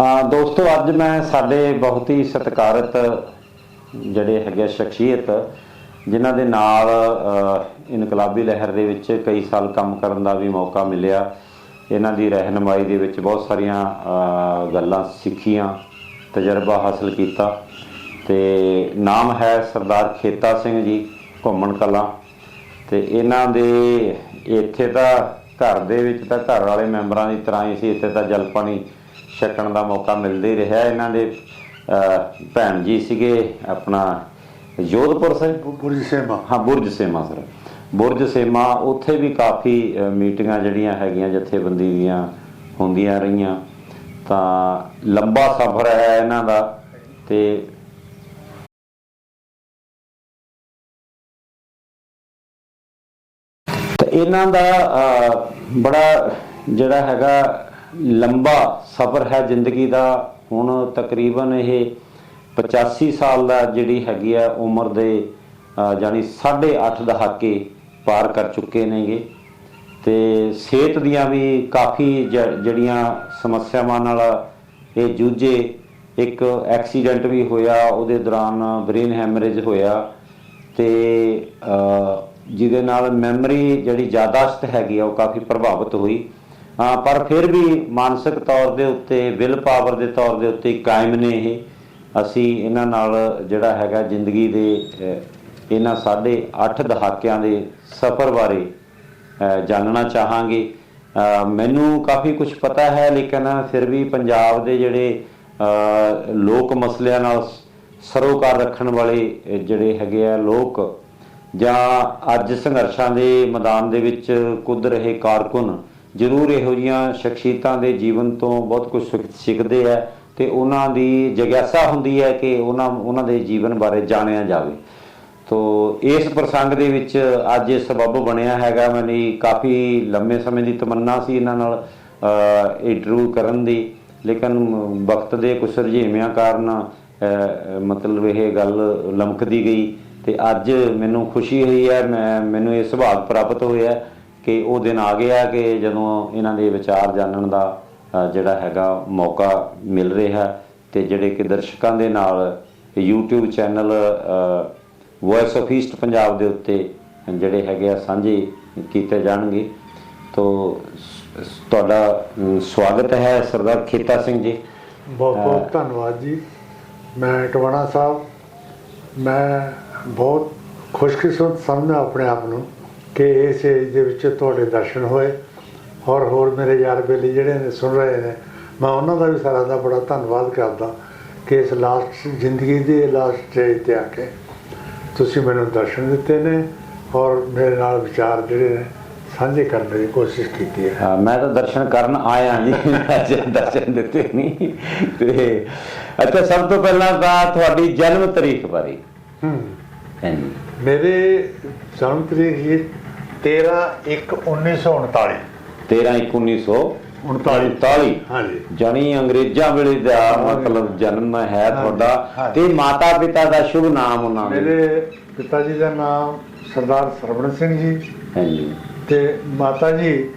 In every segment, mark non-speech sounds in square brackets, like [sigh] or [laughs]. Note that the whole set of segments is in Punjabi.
ਦੋਸਤੋ, ਅੱਜ ਮੈਂ ਸਾਡੇ ਬਹੁਤ ਹੀ ਸਤਿਕਾਰਤ ਜਿਹੜੇ ਹੈਗੇ ਸ਼ਖਸੀਅਤ, ਜਿਨ੍ਹਾਂ ਦੇ ਨਾਲ ਇਨਕਲਾਬੀ ਲਹਿਰ ਦੇ ਵਿੱਚ ਕਈ ਸਾਲ ਕੰਮ ਕਰਨ ਦਾ ਵੀ ਮੌਕਾ ਮਿਲਿਆ। ਇਹਨਾਂ ਦੀ ਰਹਿਨਮਾਈ ਦੇ ਵਿੱਚ ਬਹੁਤ ਸਾਰੀਆਂ ਗੱਲਾਂ ਸਿੱਖੀਆਂ, ਤਜਰਬਾ ਹਾਸਲ ਕੀਤਾ। ਤੇ ਨਾਮ ਹੈ ਸਰਦਾਰ ਖੇਤਾ ਸਿੰਘ ਜੀ, ਘੁੰਮਣ ਕਲਾਂ। ਤੇ ਇਹਨਾਂ ਦੇ ਇੱਥੇ ਤਾਂ ਘਰ ਦੇ ਵਿੱਚ ਤਾਂ ਘਰ ਵਾਲੇ ਮੈਂਬਰਾਂ ਦੀ ਤਰ੍ਹਾਂ ਹੀ ਸੀ, ਇੱਥੇ ਤਾਂ ਜਲ ਪਾਣੀ ਛਕਣ ਦਾ ਮੌਕਾ ਮਿਲਦਾ ਹੀ ਰਿਹਾ। ਇਹਨਾਂ ਦੇ ਭੈਣ ਜੀ ਸੀਗੇ ਆਪਣਾ ਜੋਧਪੁਰ ਸਾਹਿਬ। ਬੁਰਜ ਸੇਮਾ। ਹਾਂ ਬੁਰਜ ਸੇਮਾ ਸਰ। ਬੁਰਜ ਸੇਮਾ ਉੱਥੇ ਵੀ ਕਾਫੀ ਮੀਟਿੰਗਾਂ ਜਿਹੜੀਆਂ ਹੈਗੀਆਂ ਜਥੇਬੰਦੀ ਦੀਆਂ ਹੁੰਦੀਆਂ ਰਹੀਆਂ। ਤਾਂ ਲੰਬਾ ਸਫ਼ਰ ਹੈ ਇਹਨਾਂ ਦਾ ਤੇ ਇਹਨਾਂ ਦਾ ਬੜਾ ਜਿਹੜਾ ਹੈਗਾ ਲੰਬਾ ਸਫ਼ਰ ਹੈ ਜ਼ਿੰਦਗੀ ਦਾ। ਹੁਣ ਤਕਰੀਬਨ ਇਹ 85 ਸਾਲ ਦਾ ਜਿਹੜੀ ਹੈਗੀ ਆ ਉਮਰ ਦੇ ਅਹ, ਜਾਣੀ 8.5 ਦਹਾਕੇ ਪਾਰ ਕਰ ਚੁੱਕੇ ਨੇਗੇ। ਤੇ ਸਿਹਤ ਦੀਆਂ ਵੀ ਕਾਫੀ ਜ- ਜਿਹੜੀਆਂ ਸਮੱਸਿਆਵਾਂ ਨਾਲ ਇਹ ਜੂਝੇ। ਇੱਕ ਐਕਸੀਡੈਂਟ ਵੀ ਹੋਇਆ ਉਹਦੇ ਦੌਰਾਨ ਬ੍ਰੇਨ ਹੈਮਰੇਜ ਹੋਇਆ। ਤੇ ਜਿਹਦੇ ਨਾਲ ਮੈਮਰੀ ਜਿਹੜੀ ਯਾਦਾਸ਼ਤ ਹੈਗੀ ਆ ਉਹ ਕਾਫੀ ਪ੍ਰਭਾਵਿਤ ਹੋਈ। ਹਾਂ, ਪਰ ਫਿਰ ਵੀ ਮਾਨਸਿਕ ਤੌਰ ਦੇ ਉੱਤੇ ਵਿਲ ਪਾਵਰ ਦੇ ਤੌਰ ਦੇ ਉੱਤੇ ਕਾਇਮ ਨੇ ਇਹ। ਅਸੀਂ ਇਹਨਾਂ ਨਾਲ ਜਿਹੜਾ ਹੈਗਾ ਜ਼ਿੰਦਗੀ ਦੇ ਇਹਨਾਂ ਸਾਢੇ 8 ਦਹਾਕਿਆਂ ਦੇ ਸਫ਼ਰ ਬਾਰੇ ਜਾਣਨਾ ਚਾਹਾਂਗੇ। ਮੈਨੂੰ ਕਾਫੀ ਕੁਝ ਪਤਾ ਹੈ, ਲੇਕਿਨ ਫਿਰ ਵੀ ਪੰਜਾਬ ਦੇ ਜਿਹੜੇ ਲੋਕ ਮਸਲਿਆਂ ਨਾਲ ਸਰੋਕਾਰ ਰੱਖਣ ਵਾਲੇ ਜਿਹੜੇ ਹੈਗੇ ਆ ਲੋਕ, ਜਾਂ ਅੱਜ ਸੰਘਰਸ਼ਾਂ ਦੇ ਮੈਦਾਨ ਦੇ ਵਿੱਚ ਕੁੱਦ ਰਹੇ ਕਾਰਕੁਨ ਜ਼ਰੂਰ ਇਹੋ ਜੀਆਂ ਸ਼ਖਸੀਅਤਾਂ ਦੇ ਜੀਵਨ ਤੋਂ ਬਹੁਤ ਕੁਝ ਸਿੱਖ- ਸਿੱਖਦੇ ਆ ਤੇ ਉਹਨਾਂ ਦੀ ਜਗਿਆਸਾ ਹੁੰਦੀ ਹੈ ਕਿ ਉਹਨਾਂ ਉਹਨਾਂ ਦੇ ਜੀਵਨ ਬਾਰੇ ਜਾਣਿਆ ਜਾਵੇ। ਤੋ ਇਸ ਪ੍ਰਸੰਗ ਦੇ ਵਿੱਚ ਅੱਜ ਇਹ ਸਬਬ ਬਣਿਆ ਹੈਗਾ ਮੇਰੀ ਕਾਫੀ ਲੰਮੇ ਸਮੇਂ ਦੀ ਤਮੰਨਾ ਸੀ ਇਹਨਾਂ ਨਾਲ ਇੰਟਰਵਿਊ ਕਰਨ ਦੀ, ਲੇਕਿਨ ਵਕਤ ਦੇ ਕੁਝ ਰੁਝੇਵਿਆਂ ਕਾਰਨ ਮਤਲਬ ਇਹ ਗੱਲ ਲਮਕਦੀ ਗਈ ਤੇ ਅੱਜ ਮੈਨੂੰ ਖੁਸ਼ੀ ਹੋਈ ਹੈ, ਮੈਂ, ਮੈਨੂੰ ਇਹ ਸੁਭਾਗ ਪ੍ਰਾਪਤ ਹੋਇਆ। ਕਿ ਉਹ ਦਿਨ ਆ ਗਿਆ ਕਿ ਜਦੋਂ ਇਹਨਾਂ ਦੇ ਵਿਚਾਰ ਜਾਣਨ ਦਾ ਜਿਹੜਾ ਹੈਗਾ ਮੌਕਾ ਮਿਲ ਰਿਹਾ ਤੇ ਜਿਹੜੇ ਕਿ ਦਰਸ਼ਕਾਂ ਦੇ ਨਾਲ YouTube channel Voice of East Punjab ਦੇ ਉੱਤੇ ਜਿਹੜੇ ਹੈਗੇ ਆ ਸਾਂਝੇ ਕੀਤੇ ਜਾਣਗੇ। ਤੋ ਤੁਹਾਡਾ ਸਵਾਗਤ ਹੈ ਸਰਦਾਰ ਖੇਤਾ ਸਿੰਘ ਜੀ। ਬਹੁਤ ਬਹੁਤ ਧੰਨਵਾਦ ਜੀ। ਮੈਂ ਟਵਾਣਾ ਸਾਹਿਬ। ਮੈਂ ਬਹੁਤ ਖੁਸ਼ਕਿਸਮਤ ਸਮਝਦਾ ਆਪਣੇ ਆਪ ਨੂੰ। ਕਿ ਇਸ ਏਜ ਦੇ ਵਿੱਚ ਤੁਹਾਡੇ ਦਰਸ਼ਨ ਹੋਏ ਔਰ ਹੋਰ ਮੇਰੇ ਯਾਰ ਬੇਲੀ ਜਿਹੜੇ ਨੇ ਸੁਣ ਰਹੇ ਨੇ ਮੈਂ ਉਹਨਾਂ ਦਾ ਵੀ ਸਾਰਿਆਂ ਦਾ ਬੜਾ ਧੰਨਵਾਦ ਕਰਦਾ ਕਿ ਇਸ ਲਾਸਟ ਜ਼ਿੰਦਗੀ ਦੇ ਲਾਸਟ ਸਟੇਜ ਤੇ ਆ ਕੇ ਤੁਸੀਂ ਮੈਨੂੰ ਦਰਸ਼ਨ ਦਿੱਤੇ ਨੇ ਔਰ ਮੇਰੇ ਨਾਲ ਵਿਚਾਰ ਜਿਹੜੇ ਨੇ ਸਾਂਝੇ ਕਰਨ ਦੀ ਕੋਸ਼ਿਸ਼ ਕੀਤੀ ਹੈ। ਹਾਂ, ਮੈਂ ਤਾਂ ਦਰਸ਼ਨ ਕਰਨ ਆਇਆ ਜੀ ਦਰਸ਼ਨ ਦਿੱਤੇ ਨਹੀਂ। ਤੇ ਅੱਛਾ ਸਭ ਤੋਂ ਪਹਿਲਾਂ ਤਾਂ ਤੁਹਾਡੀ ਜਨਮ ਤਰੀਕ ਬਾਰੇ। ਹੂੰ। ਹਾਂਜੀ। ਮੇਰੇ ਜਨਮ ਤਰੀਕ ਹੀ 13 1 1939 13 1939 39 ਹਾਂਜੀ। ਜਾਨੀ ਅੰਗਰੇਜ਼ਾਂ ਵੇਲੇ ਦਾ ਮਤਲਬ ਜਨਮ ਹੈ ਤੁਹਾਡਾ। ਤੇ ਮਾਤਾ ਪਿਤਾ ਦਾ ਸ਼ੁਭ ਨਾਮ ਉਹਨਾਂ ਦੇ। ਮੇਰੇ ਪਿਤਾ ਜੀ ਦਾ ਨਾਮ ਸਰਦਾਰ ਸਰਵਣ ਸਿੰਘ ਜੀ। ਹਾਂਜੀ। ਤੇ ਮਾਤਾ ਜੀ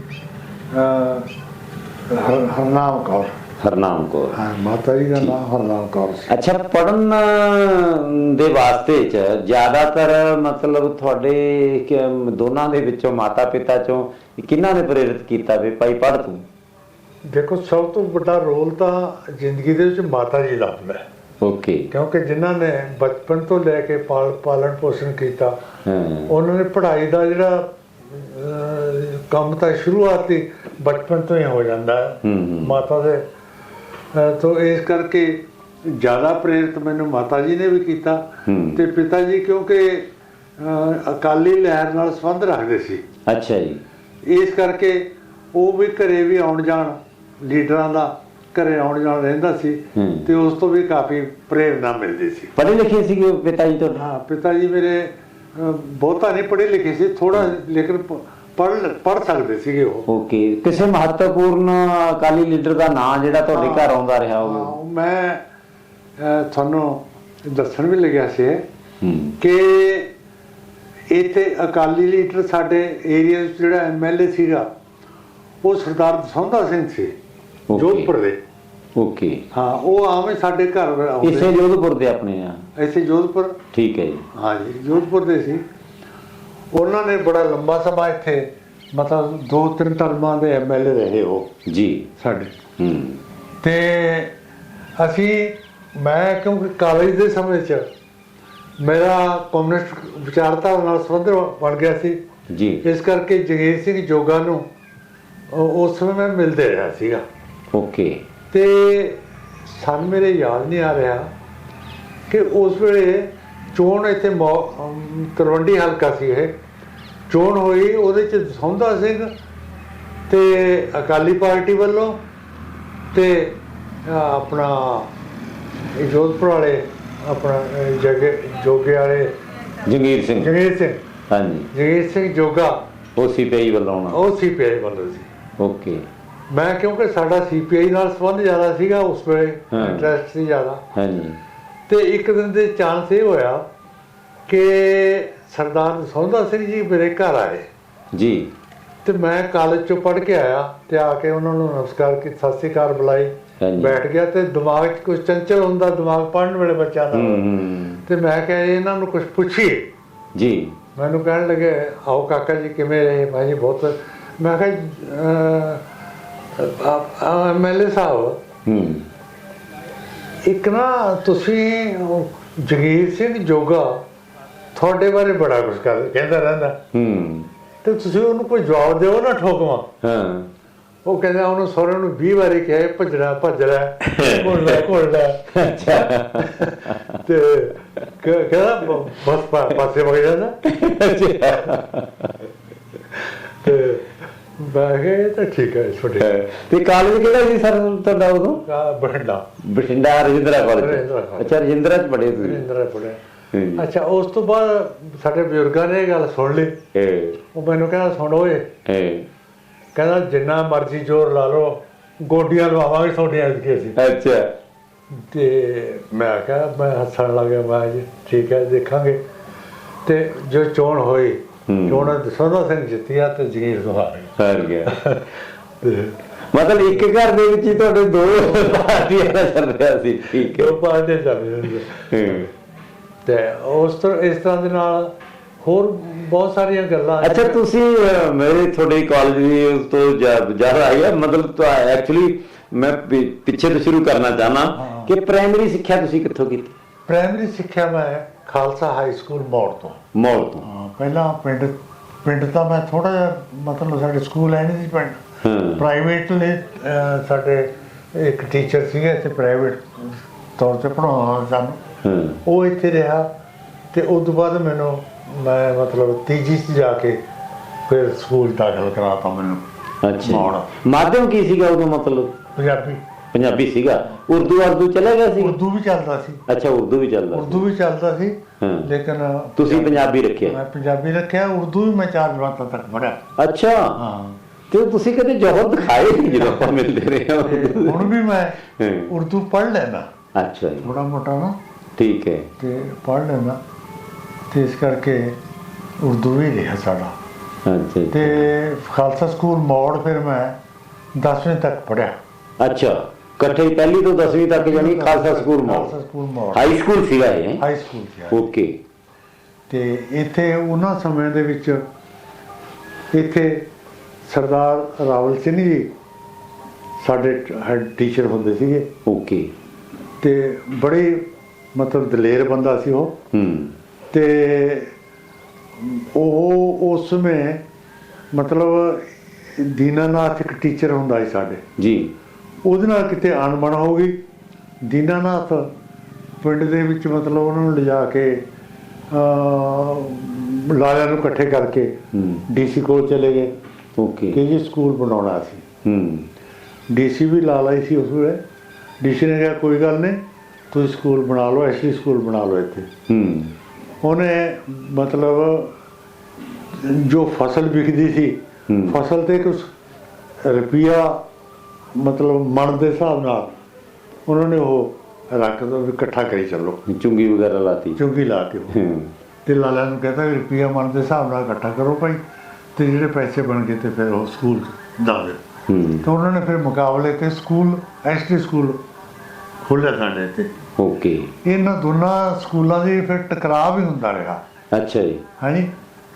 ਹਰਨਾਮ ਕੌਰ। ਹਰਨਾਮ ਕੌਰ। ਹਾਂ ਮਾਤਾ ਜੀ ਦਾ ਨਾਮ ਹਰਨਾਮ ਕੌਰ ਸੀ। ਅੱਛਾ ਪੜਨ ਦੇ ਵਾਸਤੇ ਚ ਜ਼ਿਆਦਾਤਰ ਮਤਲਬ ਤੁਹਾਡੇ ਦੋਨਾਂ ਦੇ ਵਿੱਚੋਂ ਮਾਤਾ ਪਿਤਾ ਚੋਂ ਕਿਹਨਾਂ ਨੇ ਪ੍ਰੇਰਿਤ ਕੀਤਾ ਵੀ ਭਾਈ ਪੜ ਤੂੰ? ਦੇਖੋ ਸਭ ਤੋਂ ਵੱਡਾ ਰੋਲ ਤਾਂ ਜ਼ਿੰਦਗੀ ਦੇ ਵਿੱਚ ਮਾਤਾ ਜੀ ਦਾ ਹੁੰਦਾ ਹੈ। ਓਕੇ। ਕਿਉਂਕਿ ਜਿਨ੍ਹਾਂ ਨੇ ਬਚਪਨ ਤੋਂ ਲੈ ਕੇ ਪਾਲ ਪਾਲਣ ਪੋਸ਼ਣ ਕੀਤਾ ਹਾਂ। ਉਹਨਾਂ ਨੇ ਪੜ੍ਹਾਈ ਦਾ ਜਿਹੜਾ ਕੰਮ ਤਾਂ ਸ਼ੁਰੂਆਤ ਹੀ ਬਚਪਨ ਤੋਂ ਹੀ ਹੋ ਜਾਂਦਾ ਹੈ। ਮਾਤਾ ਦੇ ਤੋਂ ਇਸ ਕਰਕੇ ਜ਼ਿਆਦਾ ਪ੍ਰੇਰਿਤ ਮੈਨੂੰ ਮਾਤਾ ਜੀ ਨੇ ਵੀ ਕੀਤਾ। ਤੇ ਪਿਤਾ ਜੀ ਕਿਉਂਕਿ ਅਕਾਲੀ ਲਹਿਰ ਨਾਲ ਸੰਬੰਧ ਰੱਖਦੇ ਸੀ ਅੱਛਾ ਜੀ ਇਸ ਕਰਕੇ ਉਹ ਵੀ ਘਰੇ ਵੀ ਆਉਣ ਜਾਣ ਲੀਡਰਾਂ ਦਾ ਘਰੇ ਆਉਣ ਜਾਣ ਰਹਿੰਦਾ ਸੀ। ਤੇ ਉਸ ਤੋਂ ਵੀ ਕਾਫੀ ਪ੍ਰੇਰਣਾ ਮਿਲਦੀ ਸੀ ਪੜ੍ਹੇ ਲਿਖੇ ਸੀਗੇ ਪਿਤਾ ਜੀ ਤੁਹਾਡੇ ਹਾਂ ਪਿਤਾ ਜੀ ਮੇਰੇ ਬਹੁਤਾ ਨਹੀਂ ਪੜ੍ਹੇ ਲਿਖੇ ਸੀ ਥੋੜਾ ਲੇਕਿਨ ਪੜ੍ਹ ਪੜ੍ਹ ਸਕਦੇ ਸੀਗੇ ਉਹ। ਓਕੇ ਕਿਸੇ ਮਹੱਤਵਪੂਰਨ ਅਕਾਲੀ ਲੀਡਰ ਦਾ ਨਾਂ ਜਿਹੜਾ ਤੁਹਾਡੇ ਘਰ ਆਉਂਦਾ ਰਿਹਾ ਹੋਵੇ ਹਾਂ, ਮੈਂ ਤੁਹਾਨੂੰ ਦੱਸਣ ਵੀ ਲੱਗਿਆ ਸੀ ਹੂੰ। ਕਿ ਇੱਥੇ ਅਕਾਲੀ ਲੀਡਰ ਸਾਡੇ ਏਰੀਆ ਵਿੱਚ ਜਿਹੜਾ ਐਮਐਲਏ ਸੀਗਾ ਉਹ ਸਰਦਾਰ ਦਸੌਂਦਾ ਸਿੰਘ ਸੀ. ਜੋਧਪੁਰ ਦੇ। ਓਕੇ। ਹਾਂ ਉਹ ਆਵੇਂ ਸਾਡੇ ਘਰ ਆਉਂਦੇ ਇਸੇ ਜੋਧਪੁਰ ਦੇ ਆਪਣੇ ਆ? ਇਸੇ ਜੋਧਪੁਰ। ਠੀਕ ਹੈ ਜੀ। ਹਾਂਜੀ ਜੋਧਪੁਰ ਦੇ ਸੀ। ਉਹਨਾਂ ਨੇ ਬੜਾ ਲੰਬਾ ਸਮਾਂ ਇੱਥੇ ਮਤਲਬ ਦੋ ਤਿੰਨ ਟਰਮਾਂ ਦੇ ਐਮਐਲਏ ਰਹੇ ਉਹ। ਜੀ। ਸਾਡੇ। ਹੂੰ। ਤੇ ਅਸੀਂ ਮੈਂ ਕਿਉਂਕਿ ਕਾਲਜ ਦੇ ਸਮੇਂ 'ਚ ਮੇਰਾ ਕਮਿਊਨਿਸਟ ਵਿਚਾਰਧਾਰਾ ਨਾਲ ਸੰਬੰਧ ਬਣ ਗਿਆ ਸੀ। ਜੀ। ਇਸ ਕਰਕੇ ਜਗੀਰ ਸਿੰਘ ਜੋਗਾ ਨੂੰ ਉਸ ਸਮੇਂ ਮੈਂ ਮਿਲਦੇ ਰਿਹਾ ਸੀਗਾ। ਓਕੇ। ਤੇ ਸਾਨੂੰ ਮੇਰੇ ਯਾਦ ਨਹੀਂ ਆ ਰਿਹਾ ਕਿ ਉਸ ਵੇਲੇ ਚੋਣ ਇੱਥੇ ਤਲਵੰਡੀ ਹਲਕਾ ਸੀ ਇਹ। ਚੋਣ ਹੋਈ ਉਹਦੇ ਚ ਸੌਂਦਾ ਸਿੰਘ ਤੇ ਅਕਾਲੀ ਪਾਰਟੀ ਵੱਲੋਂ ਤੇ ਆਪਣਾ ਜੋਧਪੁਰ ਵਾਲੇ ਆਪਣਾ ਜਗੇ ਜੋਗੇ ਵਾਲੇ ਜੰਗੀਰ ਸਿੰਘ। ਜਗੀਰ ਸਿੰਘ। ਹਾਂਜੀ। ਜਗੀਰ ਸਿੰਘ ਜੋਗਾ। ਉਹ ਸੀਪੀਆਈ ਵੱਲੋਂ ਆਉਣਾ। ਉਹ ਸੀਪੀਆਈ ਵੱਲੋਂ ਸੀ। ਓਕੇ। ਮੈਂ ਕਿਉਂਕਿ ਸਾਡਾ ਸੀਪੀਆਈ ਨਾਲ ਸੰਬੰਧ ਜ਼ਿਆਦਾ ਸੀਗਾ ਉਸ ਵੇਲੇ। ਇੰਟਰਸਟ ਸੀ ਜ਼ਿਆਦਾ। ਹਾਂਜੀ। ਤੇ ਇੱਕ ਦਿਨ ਦੇ ਚਾਂਸ ਇਹ ਹੋਇਆ ਕਿ ਸਰਦਾਰ ਸੌਂਦਾ ਸਿੰਘ ਜੀ ਮੇਰੇ ਘਰ ਆਏ। ਜੀ। ਤੇ ਮੈਂ ਕਾਲਜ ਚੋਂ ਪੜ੍ਹ ਕੇ ਆਇਆ ਤੇ ਆ ਕੇ ਉਹਨਾਂ ਨੂੰ ਨਮਸਕਾਰ ਕੀ ਸਤਿ ਸ੍ਰੀ ਅਕਾਲ ਬੁਲਾਈ। ਬੈਠ ਗਿਆ ਤੇ ਦਿਮਾਗ 'ਚ ਕੁਝ ਚੰਚਲ ਹੁੰਦਾ ਦਿਮਾਗ ਪੜ੍ਹਨ ਵੇਲੇ ਬੱਚਾ ਦਾ। ਤੇ ਮੈਂ ਕਿਹਾ ਇਹਨਾਂ ਨੂੰ ਕੁਝ ਪੁੱਛੀਏ। ਜੀ। ਮੈਨੂੰ ਕਹਿਣ ਲੱਗੇ ਆਓ ਕਾਕਾ ਜੀ ਕਿਵੇਂ ਰਹੇ? ਜੀ ਬਹੁਤ ਮੈਂ ਕਿਹਾ ਐਮਐਲਏ ਸਾਹਿਬ। ਹੂੰ। ਇੱਕ ਨਾ ਤੁਸੀਂ ਉਹ ਜਗੀਰ ਸਿੰਘ ਜੋਗਾ ਤੁਹਾਡੇ ਬਾਰੇ ਬੜਾ ਕੁਝ ਕਹਿੰਦਾ ਰਹਿੰਦਾ। ਹੂੰ। ਤੇ ਤੁਸੀਂ ਉਹਨੂੰ ਕੋਈ ਜਵਾਬ ਦਿਓ ਨਾ ਠੋਕਵਾ। ਹਾਂ। ਉਹ ਕਹਿੰਦਾ ਉਹਨੂੰ ਸਹੁਰੇ ਨੂੰ 20 ਵਾਰੀ ਕਿਹਾ ਭੱਜਣਾ ਭੱਜਣਾ ਘੁਲਣਾ ਅੱਛਾ। ਤੇ ਕਹਿੰਦਾ ਬਸ ਪਾਸੇ ਵਗ ਜਾਂਦਾ। ਤੇ ਇਹ ਤਾਂ ਠੀਕ ਹੈ ਛੋਟੇ ਤੇ ਕਾਲਜ ਕਿਹੜਾ ਸੀ ਸਰ ਤੁਹਾਡਾ ਉਦੋਂ? ਕਾ ਬਠਿੰਡਾ। ਬਠਿੰਡਾ ਰਜਿੰਦਰਾ ਕਾਲਜ ਰਜਿੰਦਰਾ। ਅੱਛਾ ਰਜਿੰਦਰਾ ਚ ਪੜ੍ਹੇ ਤੁਸੀਂ? ਇੰਦਰਾ ਪੜਿਆ ਹੂੰ। ਅੱਛਾ ਉਸ ਤੋਂ ਬਾਅਦ ਸਾਡੇ ਬਜ਼ੁਰਗਾਂ ਨੇ ਇਹ ਗੱਲ ਸੁਣ ਲਈ। ਉਹ ਮੈਨੂੰ ਕਹਿੰਦਾ ਸੁਣ ਓਏ। ਕਹਿੰਦਾ ਜਿੰਨਾ ਮਰਜ਼ੀ ਜ਼ੋਰ ਲਾ ਲਓ ਗੋਡੀਆਂ ਲਵਾਵਾਂਗੇ ਤੁਹਾਡੇ ਐਤਕੀ ਅਸੀਂ। ਅੱਛਾ। ਤੇ ਮੈਂ ਕਿਹਾ ਮੈਂ ਹੱਸਣ ਲੱਗਿਆ ਮੈਂ ਠੀਕ ਹੈ ਦੇਖਾਂਗੇ। ਤੇ ਜੋ ਚੋਣ ਹੋਈ। ਚੋਣ ਸੋਨਾ ਸਿੰਘ ਜਿੱਤਿਆ ਤੇ ਜਗੀਰ ਸੁਹਾਰ ਹਾਰ ਗਿਆ [laughs] ਮਤਲਬ ਇੱਕ ਘਰ ਦੇ ਵਿੱਚ ਹੀ ਤੁਹਾਡੇ ਦੋ ਪਾਰਟੀਆਂ ਦਾ ਚੱਲ ਰਿਹਾ ਸੀ ਠੀਕ ਹੈ ਦੋ ਪਾਸੇ ਚੱਲ ਰਹੇ ਸੀ। ਹੂੰ। ਤੇ ਉਸ ਤੋਂ ਇਸ ਤਰ੍ਹਾਂ ਦੇ ਨਾਲ ਹੋਰ ਬਹੁਤ ਸਾਰੀਆਂ ਗੱਲਾਂ ਅੱਛਾ ਤੁਸੀਂ ਮੇਰੇ ਤੁਹਾਡੇ ਕਾਲਜ ਦੀ ਉਸ ਤੋਂ ਜ਼ਿਆ- ਜ਼ਿਆਦਾ ਆਈ ਹੈ ਮਤਲਬ ਤਾਂ ਐਕਚੁਅਲੀ ਮੈਂ ਪਿੱਛੇ ਤੋਂ ਸ਼ੁਰੂ ਕਰਨਾ ਚਾਹਨਾ। ਕਿ ਪ੍ਰਾਇਮਰੀ ਸਿੱਖਿਆ ਤੁਸੀਂ ਕਿੱਥੋਂ ਕੀਤੀ ਪ੍ਰਾਇਮਰੀ ਸਿੱਖਿਆ ਮੈਂ ਖਾਲਸਾ ਹਾਈ ਸਕੂਲ ਮੌੜ ਤੋਂ। ਮੌਲ ਤੋਂ। ਹਾਂ, ਪਹਿਲਾਂ ਪਿੰਡ ਪਿੰਡ ਤਾਂ ਮੈਂ ਥੋੜਾ ਜਿਹਾ ਮਤਲਬ ਸਾਡੇ ਸਕੂਲ ਹੈ ਨਹੀਂ ਸੀ ਪਿੰਡ। ਪ੍ਰਾਈਵੇਟ ਨੇ ਸਾਡੇ ਇੱਕ ਟੀਚਰ ਸੀਗੇ ਇੱਥੇ ਪ੍ਰਾਈਵੇਟ ਤੌਰ ਤੇ ਪੜਾਉਣਾ ਸਾਨੂੰ। ਉਹ ਇੱਥੇ ਰਿਹਾ ਤੇ ਉਸ ਤੋਂ ਬਾਅਦ ਮੈਨੂੰ ਮੈਂ ਮਤਲਬ ਤੀਜੀ ਚ ਜਾ ਕੇ ਫਿਰ ਸਕੂਲ ਦਾਖਲ ਕਰਾਤਾ ਮੈਨੂੰ। ਅੱਛਾ ਮੌੜ। ਮਾਧਿਅਮ ਕੀ ਸੀਗਾ ਉਦੋਂ ਮਤਲਬ? ਪੰਜਾਬੀ। ਪੰਜਾਬੀ ਸੀਗਾ। ਉਰਦੂ ਉਰਦੂ ਚਲਾ ਗਿਆ ਸੀ? ਉਰਦੂ ਵੀ ਚੱਲਦਾ ਸੀ। ਅੱਛਾ ਉਰਦੂ ਵੀ ਚੱਲਦਾ ਉਰਦੂ ਵੀ ਚੱਲਦਾ ਸੀ ਹਾਂ। ਲੇਕਿਨ ਤੁਸੀਂ ਪੰਜਾਬੀ ਰੱਖਿਆ। ਮੈਂ ਪੰਜਾਬੀ ਰੱਖਿਆ ਉਰਦੂ ਵੀ ਮੈਂ ਚਾਰ ਜਮਾਤਾਂ ਤੱਕ ਪੜਿਆ ਅੱਛਾ। ਹਾਂ। ਤੇ ਤੁਸੀਂ ਕਦੇ ਜੋਹਰ ਦਿਖਾਏ ਨਹੀਂ ਜਦੋਂ ਆਪਾਂ ਮਿਲਦੇ ਰਹੇ ਹਾਂ ਹੁਣ ਵੀ ਮੈਂ ਹਾਂ। ਉਰਦੂ ਪੜ੍ਹ ਲੈਂਦਾ। ਅੱਛਾ ਜੀ। ਥੋੜਾ ਮੋਟਾ ਨਾ। ਠੀਕ ਹੈ। ਤੇ ਪੜ੍ਹ ਲੈਂਦਾ। ਤੇ ਇਸ ਕਰਕੇ ਉਰਦੂ ਵੀ ਰਿਹਾ ਸਾਡਾ। ਅੱਛਾ ਜੀ। ਤੇ ਖਾਲਸਾ ਸਕੂਲ ਮੌੜ ਫਿਰ ਮੈਂ 10ਵੀਂ ਤੱਕ ਪੜਿਆ ਅੱਛਾ। ਇਕੱਠੇ ਹੀ ਪਹਿਲੀ ਤੋਂ 10ਵੀਂ ਤੱਕ ਜਾਨੀ Khalsa school mall Khalsa school Maur high school ਸੀਗਾ ਇਹ। ਹਾਈ ਸਕੂਲ ਸੀ ਓਕੇ ਤੇ ਇੱਥੇ ਉਹਨਾਂ ਸਮਿਆਂ ਦੇ ਵਿੱਚ ਇੱਥੇ ਸਰਦਾਰ ਰਾਵਲ ਸਿੰਘ ਜੀ ਸਾਡੇ ਹੈਡ ਟੀਚਰ ਹੁੰਦੇ ਸੀਗੇ। ਓਕੇ ਤੇ ਬੜੇ ਮਤਲਬ ਦਲੇਰ ਬੰਦਾ ਸੀ ਉਹ। ਹੂੰ। ਤੇ ਉਹ ਉਸ ਸਮੇਂ ਮਤਲਬ ਦੀਨਾਨਾਥ ਇੱਕ ਟੀਚਰ ਹੁੰਦਾ ਸੀ ਸਾਡੇ। ਜੀ। ਉਹਦੇ ਨਾਲ ਕਿਤੇ ਅਣਬਣ ਹੋ ਗਈ ਦੀਨਾਨਾਥ ਪਿੰਡ ਦੇ ਵਿੱਚ ਮਤਲਬ ਉਹਨਾਂ ਨੂੰ ਲਿਜਾ ਕੇ ਲਾਲਿਆਂ ਨੂੰ ਇਕੱਠੇ ਕਰਕੇ ਹੂੰ। ਡੀਸੀ ਕੋਲ ਚਲੇ ਗਏ। ਓਕੇ। ਕਿ ਜੀ ਸਕੂਲ ਬਣਾਉਣਾ ਸੀ। ਹੂੰ। ਡੀਸੀ ਵੀ ਲਾ ਲਈ ਸੀ ਉਸ ਵੇਲੇ। ਡੀਸੀ ਨੇ ਕਿਹਾ ਕੋਈ ਗੱਲ ਨਹੀਂ ਤੁਸੀਂ ਸਕੂਲ ਬਣਾ ਲਓ ਐਸੀ ਸਕੂਲ ਬਣਾ ਲਓ ਇੱਥੇ। ਹੂੰ। ਉਹਨੇ ਮਤਲਬ ਜੋ ਫਸਲ ਵਿਕਦੀ ਸੀ ਹੂੰ। ਫਸਲ ਤੇ ਕੁਝ ਰੁਪਿਆ ਮਤਲਬ ਮਣ ਦੇ ਹਿਸਾਬ ਨਾਲ ਉਹਨਾਂ ਨੇ ਉਹ ਰੱਖ ਦੋ ਵੀ ਇਕੱਠਾ ਕਰੀ ਚੱਲੋ। ਚੁੰਗੀ ਵਗੈਰਾ ਲਾਤੀ। ਚੁੰਗੀ ਲਾ ਕੇ ਤੇ ਲਾਲਾ ਨੂੰ ਕਹਿੰਦਾ ਵੀ ਰੁਪਿਆ ਮਣ ਦੇ ਹਿਸਾਬ ਨਾਲ ਇਕੱਠਾ ਕਰੋ ਭਾਈ ਤੇ ਜਿਹੜੇ ਪੈਸੇ ਬਣ ਗਏ ਤੇ ਫਿਰ ਉਹ ਸਕੂਲ ਦਾ ਦੇ। ਤੇ ਉਹਨਾਂ ਨੇ ਫਿਰ ਮੁਕਾਬਲੇ ਤੇ ਸਕੂਲ ਐਸਟੀ ਸਕੂਲ ਖੋਲ੍ਹਿਆ ਸਾਡੇ ਤੇ ਓਕੇ। ਇਹਨਾਂ ਦੋਨਾਂ ਸਕੂਲਾਂ ਦੀ ਫਿਰ ਟਕਰਾਅ ਵੀ ਹੁੰਦਾ ਰਿਹਾ। ਅੱਛਾ ਜੀ। ਹਾਂਜੀ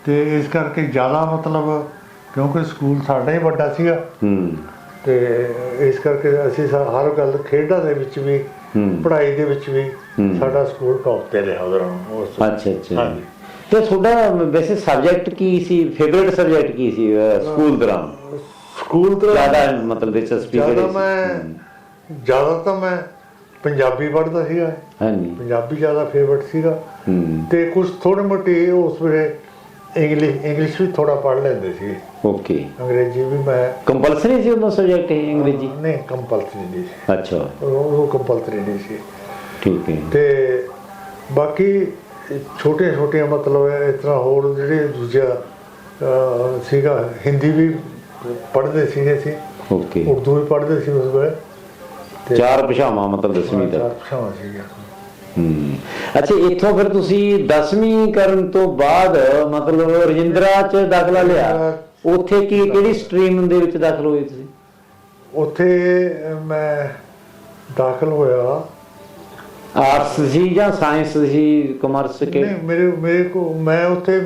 ਤੇ ਇਸ ਕਰਕੇ ਜ਼ਿਆਦਾ ਮਤਲਬ ਕਿਉਂਕਿ ਸਕੂਲ ਸਾਡਾ ਹੀ ਵੱਡਾ ਸੀਗਾ। ਹੂੰ। ਤੇ ਇਸ ਕਰਕੇ ਅਸੀਂ ਸਾ- ਹਰ ਗੱਲ ਖੇਡਾਂ ਦੇ ਵਿੱਚ ਵੀ ਹੂੰ। ਪੜ੍ਹਾਈ ਦੇ ਵਿੱਚ ਵੀ। ਸਾਡਾ ਸਕੂਲ ਟੌਪ ਤੇ ਰਿਹਾ ਉਦੋਂ ਉਸ ਅੱਛਾ ਅੱਛਾ। ਹਾਂਜੀ। ਤੇ ਤੁਹਾਡਾ ਵੈਸੇ ਸਬਜੈਕਟ ਕੀ ਸੀ? ਫੇਵਰਿਟ ਸਬਜੈਕਟ ਕੀ ਸੀ ਅਹ, ਸਕੂਲ ਦੌਰਾਨ? ਸਕੂਲ ਤੋਂ ਜ਼ਿਆਦਾ ਮਤਲਬ ਦਿਲਚਸਪੀ ਜ਼ਿਆਦਾ ਕਿਹੜੀ ਸੀ? ਮੈਂ ਜ਼ਿਆਦਾ ਤਾਂ ਮੈਂ ਪੰਜਾਬੀ ਪੜ੍ਹਦਾ ਸੀਗਾ। ਹਾਂਜੀ। ਪੰਜਾਬੀ ਜ਼ਿਆਦਾ ਫੇਵਰਟ ਸੀਗਾ। ਹੂੰ। ਤੇ ਕੁਝ ਥੋੜੇ ਮੋਟੇ ਉਸ ਵੇਲੇ ਇੰਗਲਿਸ਼ ਇੰਗਲਿਸ਼ ਵੀ ਥੋੜਾ ਪੜ੍ਹ ਲੈਂਦੇ ਸੀ। ਓਕੇ ਅੰਗਰੇਜ਼ੀ ਵੀ ਮੈਂ ਕੰਪਲਸਰੀ ਸੀ ਉਹਦਾ ਸਬਜੈਕਟ ਹੈ ਅੰਗਰੇਜ਼ੀ? ਨਹੀਂ ਕੰਪਲਸਰੀ ਨਹੀਂ ਸੀ। ਅੱਛਾ। ਉਹ ਕੰਪਲਸਰੀ ਨਹੀਂ ਸੀ। ਠੀਕ ਹੈ। ਤੇ ਬਾਕੀ ਛੋਟੇ ਛੋਟੇ ਮਤਲਬ ਇਸ ਤਰ੍ਹਾਂ ਹੋਰ ਜਿਹੜੇ ਦੂਜਾ ਸੀਗਾ ਹਿੰਦੀ ਵੀ ਪੜ੍ਹਦੇ ਸੀਗੇ ਸੀ ਓਕੇ ਉਰਦੂ ਵੀ ਪੜ੍ਹਦੇ ਸੀ ਉਸ ਵੇਲੇ। ਚਾਰ ਭਾਸ਼ਾਵਾਂ ਮਤਲਬ ਦਸਵੀਂ ਚਾਰ ਤੱਕ। ਭਾਸ਼ਾਵਾਂ ਸੀਗੀਆਂ। ਹੂੰ। ਅੱਛਾ ਇੱਥੋਂ ਫਿਰ ਤੁਸੀਂ 10ਵੀਂ ਕਰਨ ਤੋਂ ਬਾਅਦ ਮਤਲਬ ਰਜਿੰਦਰਾ ਚ ਦਾਖਲਾ ਲਿਆ? ਉੱਥੇ ਕੀ ਕਿਹੜੀ ਸਟਰੀਮ ਦੇ ਵਿੱਚ ਦਾਖਲ ਹੋਏ ਤੁਸੀਂ? ਉੱਥੇ ਮੈਂ ਦਾਖਲ ਹੋਇਆ। ਆਰਟਸ ਸੀ ਜਾਂ ਸਾਇੰਸ ਸੀ ਕਮਰਸ ਕੇ? ਨਹੀਂ ਮੇਰੇ ਮੇਰੇ ਕੋ ਮੈਂ ਉੱਥੇ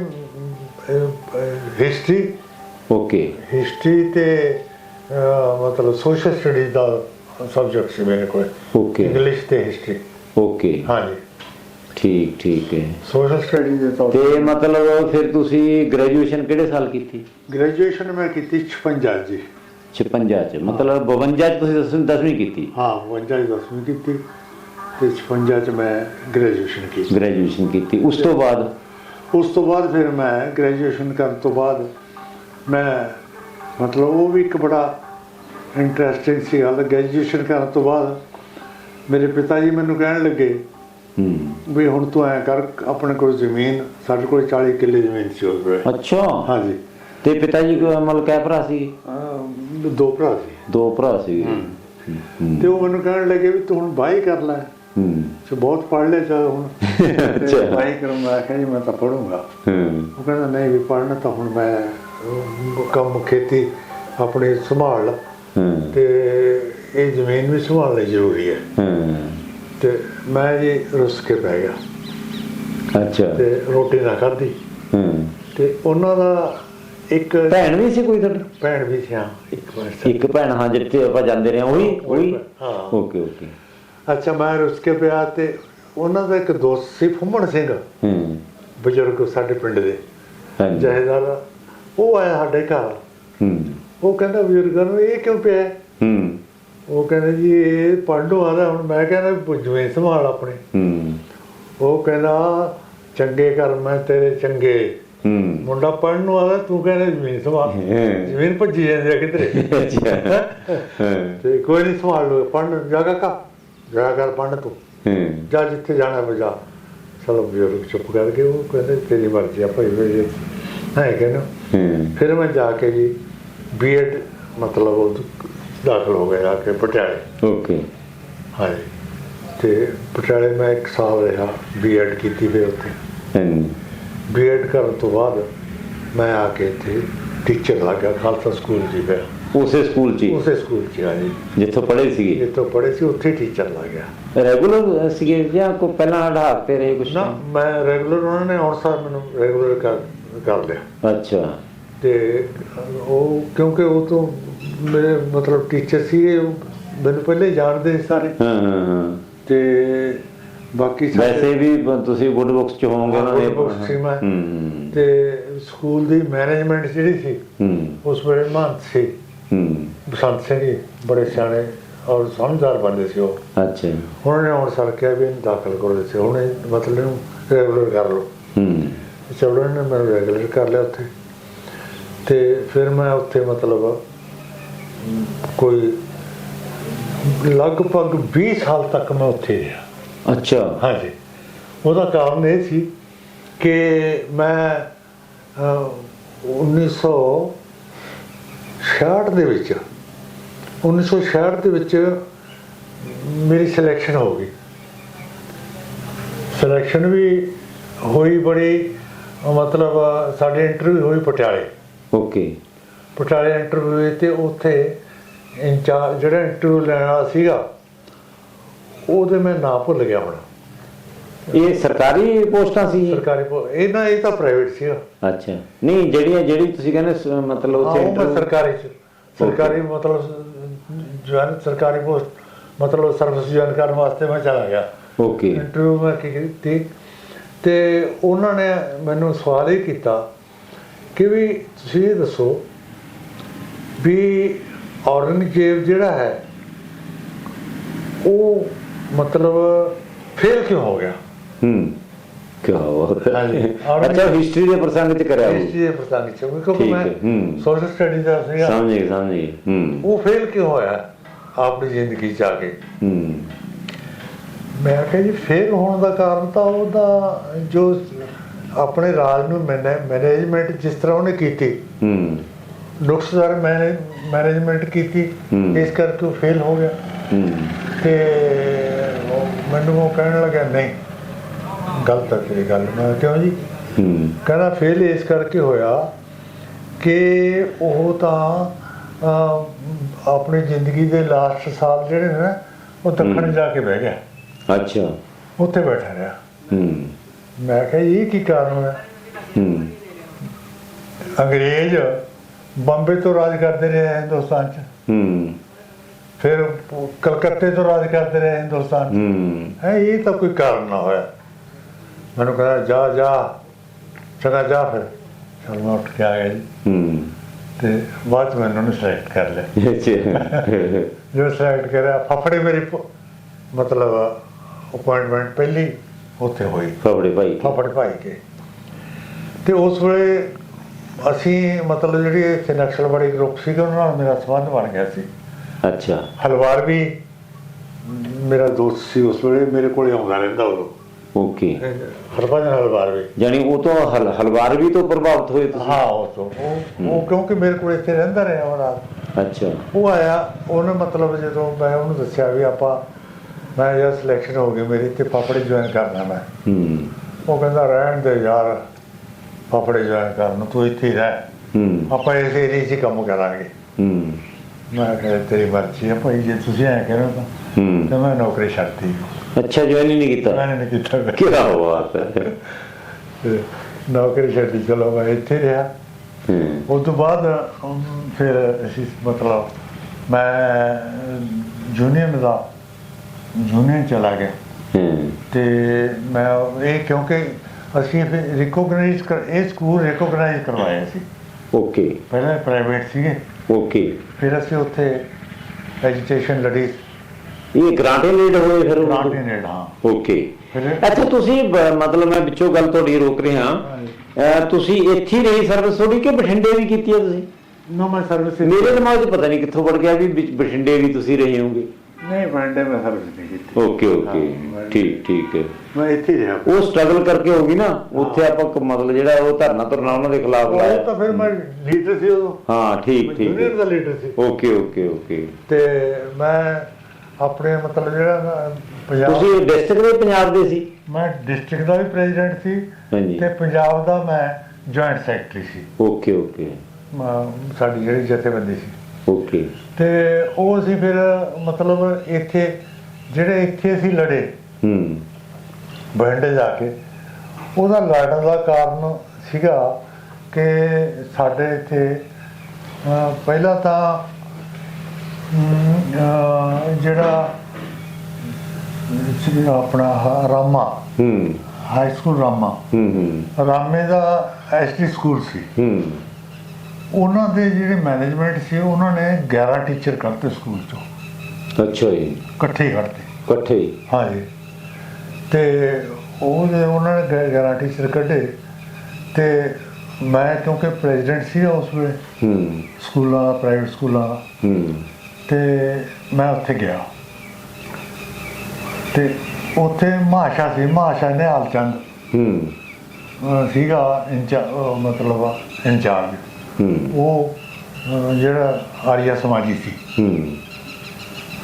ਹਿਸਟਰੀ ਓਕੇ ਹਿਸਟਰੀ ਤੇ ਮਤਲਬ ਸੋਸ਼ਲ ਸਟੱਡੀ ਦਾ ਸਬਜੈਕਟ ਸੀ ਮੇਰੇ ਕੋਲ। ਓਕੇ ਇੰਗਲਿਸ਼ ਤੇ ਹਿਸਟਰੀ ਓਕੇ ਹਾਂਜੀ। ਠੀਕ ਠੀਕ ਹੈ। ਸੋਸ਼ਲ ਸਟੱਡੀ ਦੇ ਤੌਰ ਤੇ ਮਤਲਬ ਫਿਰ ਤੁਸੀਂ ਗ੍ਰੈਜੂਏਸ਼ਨ ਕਿਹੜੇ ਸਾਲ ਕੀਤੀ? ਗ੍ਰੈਜੂਏਸ਼ਨ ਮੈਂ ਕੀਤੀ 56 ਜੀ। 56 ਚ। ਮਤਲਬ 52 ਚ ਤੁਸੀਂ 10ਵੀਂ 10ਵੀਂ ਕੀਤੀ? ਹਾਂ 52 ਦੀ 10ਵੀਂ ਕੀਤੀ ਤੇ 56 ਚ ਮੈਂ ਗ੍ਰੈਜੂਏਸ਼ਨ ਕੀਤੀ। ਗ੍ਰੈਜੂਏਸ਼ਨ ਕੀਤੀ। ਉਸ ਤੋਂ ਬਾਅਦ? ਉਸ ਤੋਂ ਬਾਅਦ ਫਿਰ ਮੈਂ ਗ੍ਰੈਜੂਏਸ਼ਨ ਕਰਨ ਤੋਂ ਬਾਅਦ ਮੈਂ ਮਤਲਬ ਉਹ ਵੀ ਇੱਕ ਬੜਾ ਇੰਟਰਸਟਿੰਗ ਸੀ ਗੱਲ ਗ੍ਰੈਜੂਏਸ਼ਨ ਕਰਨ ਤੋਂ ਬਾਅਦ ਮੇਰੇ ਪਿਤਾ ਜੀ ਮੈਨੂੰ ਕਹਿਣ ਲੱਗੇ ਹੂੰ। ਵੀ ਹੁਣ ਤੂੰ ਐ ਕਰ ਆਪਣੇ ਕੋਲ ਜ਼ਮੀਨ ਸਾਡੇ ਕੋਲ 40 ਕਿੱਲੇ ਜ਼ਮੀਨ ਸੀ ਉਸ ਵੇਲੇ। ਅੱਛਾ। ਹਾਂਜੀ। ਤੇ ਪਿਤਾ ਜੀ ਕੋ ਮਤਲਬ ਕਿਹ ਭਰਾ ਸੀ? ਦੋ ਭਰਾ ਸੀ। ਦੋ ਭਰਾ ਸੀ। ਤੇ ਉਹ ਮੈਨੂੰ ਕਹਿਣ ਲੱਗੇ ਵੀ ਤੂੰ ਹੁਣ ਬਾਈ ਕਰ ਲੈ। ਹੂੰ। ਤੇ ਬਹੁਤ ਪੜ੍ਹ ਲਿਆ ਚੱਲ ਹੁਣ। [laughs] ਅੱਛਾ। ਬਾਈ ਕਰੂੰ ਮੈਂ ਕਿਹਾ ਜੀ ਮੈਂ ਤਾਂ ਪੜੂੰਗਾ ਹੂੰ। ਉਹ ਕਹਿੰਦਾ ਨਹੀਂ ਵੀ ਪੜ੍ਹਨਾ ਤਾਂ ਹੁਣ ਮੈਂ ਕੰਮ ਖੇਤੀ ਆਪਣੀ ਸੰਭਾਲ। ਲਾ ਹੂੰ। ਤੇ ਇਹ ਜ਼ਮੀਨ ਵੀ ਸੰਭਾਲਣੀ ਜ਼ਰੂਰੀ ਹੈ। ਹੂੰ। ਤੇ ਮੈਂ ਜੀ ਰੁੱਸ ਕੇ ਪੈ ਗਿਆ। ਅੱਛਾ। ਤੇ ਰੋਟੀ ਨਾ ਖਾਧੀ। ਹੂੰ। ਤੇ ਉਹਨਾਂ ਦਾ ਇੱਕ ਭੈਣ ਵੀ ਸੀ ਕੋਈ ਤੁਹਾਡੀ? ਭੈਣ ਵੀ ਸੀ ਹਾਂ ਇੱਕ ਵਾਰ ਇੱਕ ਭੈਣ ਹਾਂ ਜਿੱਥੇ ਆਪਾਂ ਜਾਂਦੇ ਰਹੇ ਉਹੀ ਉਹੀ ਹਾਂ। Okay okay. ਅੱਛਾ ਮੈਂ ਰੁੱਸ ਕੇ ਪਿਆ ਤੇ ਉਹਨਾਂ ਦਾ ਇੱਕ ਦੋਸਤ ਸੀ ਫੁੰਮਣ ਸਿੰਘ। ਹੂੰ। ਬਜ਼ੁਰਗ ਸਾਡੇ ਪਿੰਡ ਦੇ। ਹਾਂਜੀ। ਜਹੇਦਾਰ। ਉਹ ਆਇਆ ਸਾਡੇ ਘਰ। ਹੂੰ। ਉਹ ਕਹਿੰਦਾ ਬਜ਼ੁਰਗਾਂ ਨੂੰ ਇਹ ਕਿਉਂ ਪਿਆ? ਹੈ? ਉਹ ਕਹਿੰਦਾ ਜੀ ਇਹ ਪੜ੍ਹਨੋਂ ਆਦਾ ਹੁਣ ਮੈਂ ਕਹਿੰਦਾ ਵੀ ਜ਼ਮੀਨ ਸੰਭਾਲ ਆਪਣੀ। ਹੂੰ। ਉਹ ਕਹਿੰਦਾ ਚੰਗੇ ਕਰਮ ਹੈ ਤੇਰੇ ਚੰਗੇ। ਹੂੰ। ਮੁੰਡਾ ਪੜ੍ਹਨ ਨੂੰ ਆਦਾ ਤੂੰ ਕਹਿੰਦਾ ਜ਼ਮੀਨ ਸੰਭਾਲ। ਜ਼ਮੀਨ ਭੱਜੀ ਜਾਂਦੀ ਕਿਧਰੇ। [laughs] ਤੇ ਕੋਈ ਨਹੀਂ ਸੰਭਾਲ ਲੋ ਪੜ੍ਹਨ ਜਾਗਾ ਕਾ ਜਾ ਕਰ ਪੜ੍ਹਨ ਤੂੰ। ਹੂੰ। ਜਾ ਜਿੱਥੇ ਜਾਣਾ ਬਜਾ ਚਲੋ ਬਜ਼ੁਰਗ ਚੁੱਪ ਕਰਕੇ ਉਹ ਕਹਿੰਦੇ ਤੇਰੀ ਮਰਜ਼ੀ ਆ ਭਾਈ ਵੇ ਹੈ ਕਹਿੰਦਾ। ਹੂੰ। ਫਿਰ ਮੈਂ ਜਾ ਕੇ ਜੀ ਬੀਐਡ ਮਤਲਬ ਉਹ ਦਾਖਲ ਹੋ ਗਿਆ ਆ ਕੇ ਪਟਿਆਲੇ। ਓਕੇ। ਹਾਂਜੀ। ਤੇ ਪਟਿਆਲੇ ਮੈਂ ਇੱਕ ਸਾਲ ਰਿਹਾ ਬੀਐਡ ਕੀਤੀ ਫਿਰ ਉੱਥੇ। ਹਾਂਜੀ। ਬੀਐਡ ਕਰਨ ਤੋਂ ਬਾਅਦ ਮੈਂ ਆ ਕੇ ਇੱਥੇ ਟੀਚਰ ਲੱਗ ਖਾਲਸਾ ਸਕੂਲ ਜੀ ਫਿਰ ਉਸੇ ਸਕੂਲ 'ਚ ਹੀ? ਉਸੇ ਸਕੂਲ 'ਚ ਆ ਜੀ ਜਿੱਥੋਂ ਪੜ੍ਹੇ ਸੀਗੇ? ਜਿੱਥੋਂ ਪੜ੍ਹੇ ਸੀ ਉੱਥੇ ਟੀਚਰ ਲੱਗ ਗਿਆ। ਰੈਗੂਲਰ ਸੀਗੇ ਜਾਂ ਕੋ ਪਹਿਲਾਂ ਹਟਾਕ ਤੇ ਰਹੇ ਕੁਛ? ਨਾ ਮੈਂ ਰੈਗੂਲਰ ਉਹਨਾਂ ਨੇ ਹੁਣ ਸਾਰ ਮੈਨੂੰ ਰੈਗੂਲਰ ਕਰ ਕਰ ਲਿਆ। ਅੱਛਾ। ਤੇ ਉਹ ਕਿਉਂਕਿ ਉਹ ਤੋਂ ਮੇਰੇ ਮਤਲਬ ਟੀਚਰ ਸੀ ਮੈਨੂੰ ਪਹਿਲੇ ਜਾਣਦੇ ਸਾਰੇ। ਹਾਂ ਹਾਂ ਤੇ ਬਾਕੀ ਵੈਸੇ ਵੀ ਬ- ਤੁਸੀਂ ਗੁੱਡ ਬੁੱਕਸ ਚ ਹੋਵੋਗੇ ਉਹਨਾਂ ਦੇ good books ਸੀ ਮੈਂ। ਹੂੰ ਤੇ ਸਕੂਲ ਦੀ ਮੈਨੇਜਮੈਂਟ ਜਿਹੜੀ ਸੀ ਹੂੰ। ਉਸ ਵੇਲੇ ਮਹੰਤ ਸੀ। ਹੂੰ। ਬਸੰਤ ਸਿੰਘ ਜੀ ਬੜੇ ਸਿਆਣੇ ਔਰ ਸਮਝਦਾਰ ਬੰਦੇ ਸੀ ਉਹ। ਅੱਛਾ। ਉਹਨਾਂ ਨੇ ਹੁਣ ਸਰ ਕਿਹਾ ਵੀ ਇਹਨੂੰ ਦਾਖਲ ਕਰੋ ਦਿੱਤੇ ਹੁਣ ਮਤਲਬ ਇਹਨੂੰ ਰੈਗੂਲਰ ਕਰ ਲਓ। ਹੂੰ। ਚਲੋ ਉਹਨਾਂ ਨੇ ਮੈਨੂੰ ਰੈਗੂਲਰ ਕਰ ਲਿਆ ਉੱਥੇ। ਤੇ ਫਿਰ ਮੈਂ ਉੱਥੇ ਮਤਲਬ ਕੋਈ ਲਗਭਗ 20 ਸਾਲ ਤੱਕ ਮੈਂ ਉੱਥੇ ਰਿਹਾ। ਅੱਛਾ। ਹਾਂਜੀ। ਉਹਦਾ ਕਾਰਨ ਇਹ ਸੀ ਕਿ ਮੈਂ ਅਹ, 1966 ਦੇ ਵਿੱਚ 1966 ਦੇ ਵਿੱਚ ਮੇਰੀ ਸਿਲੈਕਸ਼ਨ ਹੋ ਗਈ। ਸਿਲੈਕਸ਼ਨ ਵੀ ਹੋਈ ਬੜੀ ਮਤਲਬ ਸਾਡੇ ਇੰਟਰਵਿਊ ਹੋਈ ਪਟਿਆਲੇ। ਓਕੇ ਪਟਿਆਲੇ ਇੰਟਰਵਿਊ ਤੇ ਉੱਥੇ ਇੰਚਾਰਜ ਜਿਹੜਾ ਇੰਟਰਵਿਊ ਲੈਣ ਵਾਲਾ ਸੀਗਾ ਉਹਦੇ ਮੈਂ ਨਾਂ ਭੁੱਲ ਗਿਆ ਹੁਣ। ਇਹ ਸਰਕਾਰੀ ਪੋਸਟਾਂ ਸੀ? ਸਰਕਾਰੀ ਇਹ ਨਾ ਇਹ ਤਾਂ ਪ੍ਰਾਈਵੇਟ ਸੀਗਾ। ਅੱਛਾ। ਨਹੀਂ ਜਿਹੜੀਆਂ ਜਿਹੜੀ ਤੁਸੀਂ ਕਹਿੰਦੇ ਮਤਲਬ ਉੱਥੇ interview- ਸਰਕਾਰੀ ਸਰਕਾਰੀ ਮਤਲਬ ਜੁਆਇਨ ਸਰਕਾਰੀ ਪੋਸਟ ਮਤਲਬ ਸਰਵਿਸ ਜੁਆਇਨ ਕਰਨ ਵਾਸਤੇ ਮੈਂ ਚਲਾ ਗਿਆ। ਓਕੇ ਇੰਟਰਵਿਊ ਮੈਂ ਕੀਤੀ ਤੇ ਉਹਨਾਂ ਨੇ ਮੈਨੂੰ ਸਵਾਲ ਇਹ ਕੀਤਾ ਕਿ ਵੀ ਤੁਸੀਂ ਦੱਸੋ ਵੀ ਔਰੰਗਜ਼ੇਬ ਜਿਹੜਾ ਹੈ ਉਹ ਮਤਲਬ ਫੇਲ ਕਿਉਂ ਹੋ ਗਿਆ? ਹੂੰ ਕੀ ਬਾਤ ਹੈ ਹਾਂਜੀ। ਔਰ- ਅੱਛਾ ਹਿਸਟਰੀ ਦੇ ਪ੍ਰਸੰਗ ਚ ਕਰਿਆ ਚੀਜ਼ ਦੇ ਪ੍ਰਸੰਗ ਚ ਕਿਉਂਕਿ ਮੈਂ। ਸੋਸ਼ਲ ਸਟੱਡੀ ਦਾ ਸੀਗਾ। ਸਮਝ ਗਏ ਸਮਝ ਗਏ ਹੂੰ। ਉਹ ਫੇਲ ਕਿਉਂ ਹੋਇਆ ਆਪਣੀ ਜ਼ਿੰਦਗੀ ਚ ਆ ਕੇ? ਹੂੰ। ਮੈਂ ਕਿਹਾ ਜੀ ਫੇਲ ਹੋਣ ਦਾ ਕਾਰਨ ਤਾਂ ਉਹਦਾ ਜੋ ਆਪਣੇ ਰਾਜ ਨੂੰ ਮੈਨੇਜਮੈਂਟ ਜਿਸ ਤਰ੍ਹਾਂ ਉਹਨੇ ਕੀਤੀ ਹੂੰ। ਨੁਕਸਦਾਰ ਮੈਨੇਜਮੈਂਟ ਕੀਤੀ। ਇਸ ਕਰਕੇ ਉਹ ਫੇਲ ਹੋ ਗਿਆ। ਤੇ ਮੈਨੂੰ ਉਹ ਕਹਿਣ ਲੱਗਾ ਨਹੀਂ ਗਲਤ ਹੈ ਤੇਰੀ ਗੱਲ। ਮੈਂ ਕਿਹਾ, ਜੀ? ਕਹਿੰਦਾ ਫੇਲ ਇਸ ਕਰਕੇ ਹੋਇਆ ਕਿ ਉਹ ਤਾਂ ਆਪਣੀ ਜ਼ਿੰਦਗੀ ਦੇ ਲਾਸਟ ਸਾਲ ਜਿਹੜੇ ਨੇ ਉਹ ਦੱਖਣ। ਜਾ ਕੇ ਬਹਿ ਗਿਆ। ਅੱਛਾ। ਉੱਥੇ ਬੈਠਾ ਰਿਹਾ। ਹੂੰ। ਮੈਂ ਕਿਹਾ ਇਹ ਕੀ ਕਾਰਨ ਹੂੰ। ਅੰਗਰੇਜ਼ ਬੰਬੇ ਤੋਂ ਰਾਜ ਕਰਦੇ ਰਹੇ ਹਿੰਦੁਸਤਾਨ 'ਚ। ਹੂੰ। ਫਿਰ ਕਲਕੱਤੇ ਤੋਂ ਰਾਜ ਕਰਦੇ ਰਹੇ ਹਿੰਦੁਸਤਾਨ 'ਚ। ਹੂੰ। ਹੈ ਇਹ ਤਾਂ ਕੋਈ ਕਾਰਨ ਨਾ ਹੋਇਆ। ਮੈਨੂੰ ਕਹਿੰਦਾ ਜਾ ਜਾ। ਚੰਗਾ ਜਾ ਫਿਰ। ਚਲ ਮੈਂ ਉੱਠ ਕੇ ਆ ਗਿਆ ਜੀ। ਹੂੰ। ਤੇ ਬਾਅਦ ਮੈਨੂੰ ਉਹਨੇ ਸਿਲੈਕਟ ਕਰ ਲਿਆ। [laughs] ਜੋ ਸਿਲੈਕਟ ਕਰਿਆ ਫਫੜੇ ਮੇਰੀ ਮਤਲਬ ਅਪਾਇੰਟਮੈਂਟ ਪਹਿਲੀ ਉੱਥੇ ਹੋਈ। ਫਬੜੇ ਭਾਈ ਫਫੜੇ ਭਾਈ ਕੇ। ਤੇ ਉਸ ਵੇਲੇ ਅਸੀਂ ਮਤਲਬ ਜਿਹੜੀ ਇੱਥੇ ਨਕਸਲਵਾੜੀ ਗਰੁੱਪ ਸੀਗਾ ਉਹਨਾਂ ਨਾਲ ਮੇਰਾ ਸੰਬੰਧ ਬਣ ਗਿਆ ਸੀ। ਅੱਛਾ। ਹਲਵਾਰ ਵੀ ਮੇਰਾ ਦੋਸਤ ਸੀ ਉਸ ਵੇਲੇ ਮੇਰੇ ਕੋਲੇ ਆਉਂਦਾ ਰਹਿੰਦਾ ਉਦੋਂ। ਓਕੇ। ਹਰਭਜਨ ਹਲਵਾਰ ਵੀ। ਜਾਨੀ ਉਹ ਤੋਂ ਹਲ ਹਲਵਾਰਵੀ ਤੋਂ ਪ੍ਰਭਾਵਿਤ ਹੋਏ ਤੁਸੀਂ? ਹਾਂ ਉਹ ਤੋਂ। ਉਹ ਉਹ ਕਿਉਂਕਿ ਮੇਰੇ ਕੋਲ ਇੱਥੇ ਰਹਿੰਦਾ ਰਿਹਾ ਉਹ ਰਾਤ ਅੱਛਾ। ਉਹ ਆਇਆ ਉਹਨੇ ਮਤਲਬ ਜਦੋਂ ਮੈਂ ਉਹਨੂੰ ਦੱਸਿਆ ਵੀ ਆਪਾਂ ਮੈਂ ਯਾਰ ਸਿਲੈਕਸ਼ਨ ਹੋ ਗਈ ਮੇਰੀ ਤੇ ਪਾਪੜੇ ਜੁਆਇਨ ਕਰਨਾ ਮੈਂ। ਹੂੰ। ਉਹ ਕਹਿੰਦਾ ਰਹਿਣ ਦੇ ਯਾਰ। ਪਾਪੜੇ ਜੁਆਇਨ ਕਰਨ ਤੂੰ ਇੱਥੇ ਹੀ ਰਹਿ। ਹੂੰ। ਆਪਾਂ ਇਸ ਏਰੀਏ 'ਚ ਹੀ ਕੰਮ ਕਰਾਂਗੇ। ਹੂੰ। ਮੈਂ ਕਿਹਾ ਤੇਰੀ ਮਰਜ਼ੀ ਹੈ ਭਾਈ ਜੇ ਤੁਸੀਂ ਐਂ ਕਰੋ ਤਾਂ। ਹੂੰ। ਤੇ ਮੈਂ ਨੌਕਰੀ ਛੱਡਤੀ ਅੱਛਾ ਜੁਆਇਨ ਹੀ ਨਹੀਂ ਕੀਤਾ? ਮੈਂ ਨਹੀਂ ਕੀਤਾ। ਕੀ ਬਾਤ ਹੈ। ਤੇ ਨੌਕਰੀ ਛੱਡੀ ਚਲੋ ਮੈਂ ਇੱਥੇ ਰਿਹਾ। ਹੂੰ। ਉਸ ਤੋਂ ਬਾਅਦ ਅਮ, ਫਿਰ ਅਸੀਂ ਮਤਲਬ ਮੈਂ ਜੂਨੀਅਰ ਦਾ ਜੂਨੀਅਰ ਚਲਾ ਗਿਆ। ਹੂੰ। ਤੇ ਮੈਂ ਇਹ ਕਿਉਂਕਿ ਅਸੀਂ ਫਿਰ ਰਿਕੋਗਨਾਈਜ਼ ਕਰ ਇਹ ਸਕੂਲ ਰਿਕੋਗਨਾਈਜ਼ ਕਰਵਾਇਆ ਸੀ। ਓਕੇ ਪਹਿਲਾਂ ਪ੍ਰਾਈਵੇਟ ਸੀਗੇ। ਓਕੇ ਫਿਰ ਅਸੀਂ ਉੱਥੇ ਐਜੂਕੇਸ਼ਨ ਲੜੀ। ਇਹ ਗ੍ਰਾਂਟੇਡ ਹੋਏ ਫਿਰ ਉਹ? ਗ੍ਰਾਂਟੀਨੇਡ ਹਾਂ ਓਕੇ ਅੱਛਾ ਤੁਸੀਂ ਮਤਲਬ ਮੈਂ ਵਿੱਚੋਂ ਗੱਲ ਤੁਹਾਡੀ ਰੋਕ ਰਿਹਾ। ਤੁਸੀਂ ਇੱਥੇ ਹੀ ਰਹੀ ਸਰਵਿਸ ਥੋੜੀ ਕਿ ਬਠਿੰਡੇ ਵੀ ਕੀਤੀ ਹੈ ਤੁਸੀਂ? ਨੋ ਮੈਂ ਸਰਵਿਸ ਮੇਰੇ ਦਿਮਾਗ 'ਚ ਪਤਾ ਨਹੀਂ ਕਿੱਥੋਂ ਵੜ ਗਿਆ ਵੀ ਬਠਿੰਡੇ ਵੀ ਤੁਸੀਂ ਰਹੇ ਹੋਗੇ। ਨਹੀਂ ਵੰਡੇ ਮੈਂ ਸਰਵਿਸ ਨਹੀਂ ਕੀਤੀ। ਓਕੇ ਓਕੇ ਹਾਂ, ਠੀਕ ਠੀਕ ਹੈ। ਮੈਂ ਇੱਥੇ ਹੀ ਰਿਹਾ। ਉਹ ਸਟਰਗਲ ਕਰਕੇ ਹੋਗੀ ਨਾ ਉੱਥੇ ਆਪਾਂ ਮਤਲਬ ਜਿਹੜਾ ਉਹ ਧਰਨਾ ਧਰਨਾ ਉਹਨਾਂ ਦੇ ਖਿਲਾਫ ਉਹ ਤਾਂ ਲਾਇਆ ਫਿਰ ਮੈਂ ਲੀਡਰ ਸੀ ਉਦੋਂ। ਹਾਂ ਠੀਕ ਠੀਕ। ਜੂਨੀਅਰ ਦਾ ਲੀਡਰ ਸੀ। ਓਕੇ ਓਕੇ ਓਕੇ ਤੇ ਮੈਂ ਆਪਣੇ ਮਤਲਬ ਜਿਹੜਾ ਪੰਜਾਬ ਤੁਸੀਂ ਡਿਸਟ੍ਰਿਕਟ ਦੇ ਪੰਜਾਬ ਦੇ ਸੀ? ਮੈਂ ਡਿਸਟ੍ਰਿਕਟ ਦਾ ਵੀ ਪ੍ਰੈਜ਼ੀਡੈਂਟ ਸੀ ਹਾਂਜੀ। ਤੇ ਪੰਜਾਬ ਦਾ ਮੈਂ ਜੁਆਇੰਟ ਸੈਕਟਰੀ ਸੀ। ਓਕੇ ਓਕੇ ਮ- ਸਾਡੀ ਜਿਹੜੀ ਜਥੇਬੰਦੀ ਸੀ। ਓਕੇ ਤੇ ਉਹ ਅਸੀਂ ਫਿਰ ਮਤਲਬ ਇੱਥੇ ਜਿਹੜੇ ਇੱਥੇ ਅਸੀਂ ਲੜੇ ਹੂੰ। ਬਹਿੰਡੇ ਜਾ ਕੇ ਉਹਦਾ ਲੜਨ ਦਾ ਕਾਰਨ ਸੀਗਾ ਕਿ ਸਾਡੇ ਇੱਥੇ ਪਹਿਲਾਂ ਤਾਂ ਜਿਹੜਾ ਆਪਣਾ ਰਾਮਾ ਹੂੰ। ਹਾਈ ਸਕੂਲ ਰਾਮਾ ਹੂੰ ਹੂੰ। ਰਾਮੇ ਦਾ ਐਸਟੀ ਸਕੂਲ ਸੀ। ਹੂੰ। ਉਹਨਾਂ ਦੇ ਜਿਹੜੇ ਮੈਨੇਜਮੈਂਟ ਸੀ ਉਹਨਾਂ ਨੇ 11 ਟੀਚਰ ਕਰਤੇ ਸਕੂਲ ਚੋਂ। ਅੱਛਾ ਜੀ। ਇਕੱਠੇ ਕਰਤੇ ਇਕੱਠੇ ਹੀ? ਹਾਂਜੀ। ਤੇ ਉਹ ਜੇ ਉਹਨਾਂ ਨੇ 11 ਟੀਚਰ ਕੱਢੇ ਤੇ ਮੈਂ ਕਿਉਂਕਿ ਪ੍ਰੈਜ਼ੀਡੈਂਟ ਸੀ ਉਸ ਵੇਲੇ ਹੂੰ। ਸਕੂਲਾਂ ਦਾ ਪ੍ਰਾਈਵੇਟ ਸਕੂਲਾਂ ਦਾ ਹੂੰ। ਤੇ ਮੈਂ ਉੱਥੇ ਗਿਆ। ਤੇ ਉੱਥੇ ਮਾਸ਼ਾ ਸੀ ਮਾਸ਼ਾ ਨੇ ਚੰਦ ਹੂੰ। ਸੀਗਾ ਇੰਚਾ ਮਤਲਬ ਇੰਚਾਰਜ। ਉਹ ਅਹ ਜਿਹੜਾ ਆਰੀਆ ਸਮਾਜੀ ਸੀ। ਹੂੰ।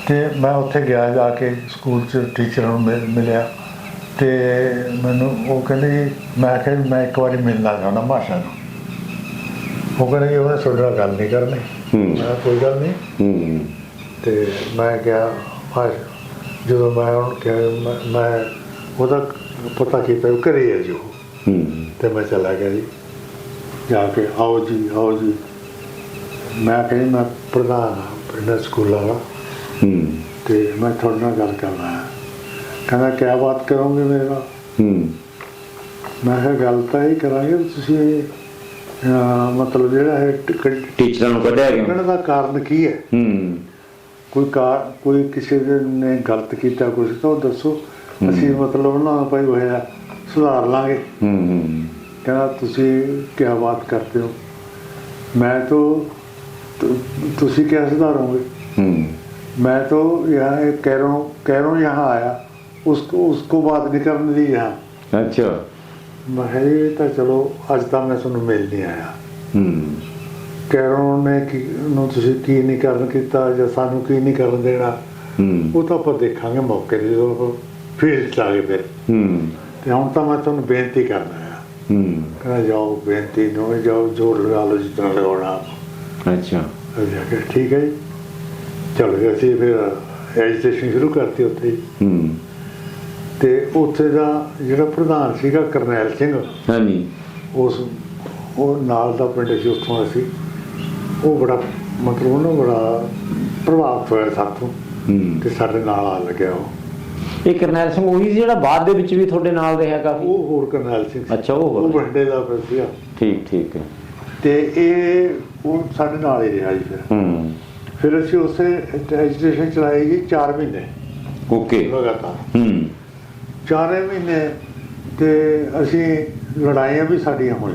ਤੇ ਮੈਂ ਉੱਥੇ ਗਿਆ ਜਾ ਕੇ ਸਕੂਲ ਚ ਟੀਚਰਾਂ ਨੂੰ ਮਿਲ- ਮਿਲਿਆ। ਤੇ ਮੈਨੂੰ ਉਹ ਕਹਿੰਦੇ ਜੀ, ਮੈਂ ਕਿਹਾ ਵੀ ਮੈਂ ਇੱਕ ਵਾਰੀ ਮਿਲਣਾ ਚਾਹੁੰਦਾ ਭਾਸ਼ਾ ਨੂੰ। ਉਹ ਕਹਿੰਦੇ ਜੀ ਉਹਨੇ ਤੁਹਾਡੇ ਨਾਲ ਗੱਲ ਨਹੀਂ ਕਰਨੀ। ਹੂੰ। ਮੈਂ ਕਿਹਾ ਕੋਈ ਗੱਲ ਨਹੀਂ। ਹੂੰ। ਤੇ ਮੈਂ ਕਿਹਾ ਫਾਸ਼ ਜਦੋਂ ਮੈਂ ਉਹਨੂੰ ਕਿਹਾ ਮੈਂ- ਮੈਂ ਉਹਦਾ ਪਤਾ ਕੀਤਾ ਉਹ ਘਰੇ ਹੈ ਜੀ ਉਹ। ਹੂੰ। ਤੇ ਮੈਂ ਚਲਾ ਗਿਆ ਜੀ। ਜਾ ਕੇ ਆਓ ਜੀ ਆਓ ਜੀ। ਮੈਂ ਕਹਿੰਦੀ ਮੈਂ ਪ੍ਰਧਾਨ ਹਾਂ ਪਿੰਡ ਸਕੂਲ ਵਾਲਾ। ਹੂੰ। ਤੇ ਮੈਂ ਤੁਹਾਡੇ ਨਾਲ ਗੱਲ ਕਰਨਾ ਹੈ। ਕਹਿੰਦਾ ਕਿਆ ਬਾਤ ਕਰੋਗੇ ਮੇਰੇ? ਨਾਲ ਹੂੰ। ਮੈਂ ਕਿਹਾ ਗੱਲ ਤਾਂ ਇਹ ਕਰਾਂਗੇ ਤੁਸੀਂ ਮਤਲਬ ਜਿਹੜਾ ਹੈ ਟੀਚਰਾਂ ਨੂੰ ਕੱਢਿਆ ਗਿਆ ਕੱਢਣ ਦਾ ਕਾਰਨ ਕੀ ਹੈ? ਹੂੰ। ਕੋਈ ਕਾਰ ਕੋਈ ਕਿਸੇ ਦੇ ਨੇ ਗਲਤ ਕੀਤਾ ਕੁਝ ਤਾਂ ਉਹ ਦੱਸੋ। ਅਸੀਂ ਮਤਲਬ ਉਹਨਾਂ ਦਾ ਭਾਈ ਹੋਇਆ ਸੁਧਾਰ ਲਾਂਗੇ। ਹੂੰ ਹੂੰ। ਕਹਿੰਦਾ ਤੁਸੀਂ ਕੀ ਬਾਤ करते हो मैं तो तु, ਤੁਸੀਂ क्या सुधारोगे ਹੂੰ मैं तो यहाँ एक कह रहा हूँ कह रहा हूँ यहाँ आया उसको उसको बात नहीं करने दी यहाँ ਅੱਛਾ मैं किहा ਇਹ ਤਾਂ ਚਲੋ ਅੱਜ ਤਾਂ ਮੈਂ ਤੁਹਾਨੂੰ ਮਿਲ ਨਹੀਂ ਆਇਆ ਹੂੰ ਕੈਰੋਂ ਨੇ ਕੀ ਨੂੰ ਤੁਸੀਂ ਕੀ ਨਹੀਂ ਕਰਨ ਕੀਤਾ ਜਾਂ ਸਾਨੂੰ ਕੀ ਨਹੀਂ ਕਰਨ ਦੇਣਾ ਹੂੰ ਉਹ ਤਾਂ ਆਪਾਂ ਦੇਖਾਂਗੇ ਮੌਕੇ ਤੇ ਜਦੋਂ ਫੀਲਡ ਚ ਆ ਗਏ ਫਿਰ ਹੂੰ ਤੇ ਹੁਣ ਤਾਂ ਮੈਂ ਤੁਹਾਨੂੰ ਬੇਨਤੀ ਕਰਨਾ ਹੈ। ਕਹਿੰਦਾ ਜਾਓ ਬੇਨਤੀ ਨੂੰ ਜਾਓ ਜੋਰ ਲਗਾ ਲਓ ਜਿਤਨਾ ਲਗਾਉਣਾ ਅੱਛਾ। ਅਸੀਂ ਆਖਿਆ ਠੀਕ ਹੈ ਜੀ। ਚਲ ਗਏ ਅਸੀਂ ਫਿਰ ਐਜੀਟੇਸ਼ਨ ਸ਼ੁਰੂ ਕਰਤੀ ਉੱਥੇ। ਹੀ। ਤੇ ਉੱਥੇ ਦਾ ਜਿਹੜਾ ਪ੍ਰਧਾਨ ਸੀਗਾ ਕਰਨੈਲ ਸਿੰਘ ਹਾਂਜੀ। ਉਸ ਉਹ ਨਾਲ ਦਾ ਪਿੰਡ ਸੀ ਉੱਥੋਂ ਅਸੀਂ ਉਹ ਬੜਾ ਮਤਲਬ ਉਹਨੂੰ ਬੜਾ ਪ੍ਰਭਾਵਿਤ ਹੋਇਆ ਸਾਥੋਂ। ਹੂੰ। ਤੇ ਸਾਡੇ ਨਾਲ ਆ ਲੱਗਿਆ ਉਹ। ਇਹ ਕਰਨੈਲ ਸਿੰਘ ਉਹੀ ਸੀ ਜਿਹੜਾ ਬਾਅਦ ਦੇ ਵਿੱਚ ਵੀ ਤੁਹਾਡੇ ਨਾਲ ਰਿਹਾ ਕਾਫੀ? ਉਹ ਹੋਰ ਕਰਨੈਲ ਸਿੰਘ ਸੀ। ਅੱਛਾ, ਉਹ ਹੋਰ। ਉਹ ਵੱਡੇ ਦਾ ਫਿਰ ਸੀਗਾ। ਠੀਕ ਠੀਕ ਹੈ। ਤੇ ਇਹ ਉਹ ਸਾਡੇ ਨਾਲ ਹੀ ਰਿਹਾ ਜੀ ਫਿਰ। ਹੂੰ। ਫਿਰ ਅਸੀਂ ਉਸੇ ਐਜੀਟੇਸ਼ਨ ਚਲਾਈ ਜੀ 4 ਮਹੀਨੇ। ਓਕੇ। ਲਗਾਤਾਰ। ਹੂੰ। ਚਾਰੇ ਮਹੀਨੇ ਤੇ ਅਸੀਂ ਲੜਾਈਆਂ ਵੀ ਸਾਡੀਆਂ ਹੋਈਆਂ।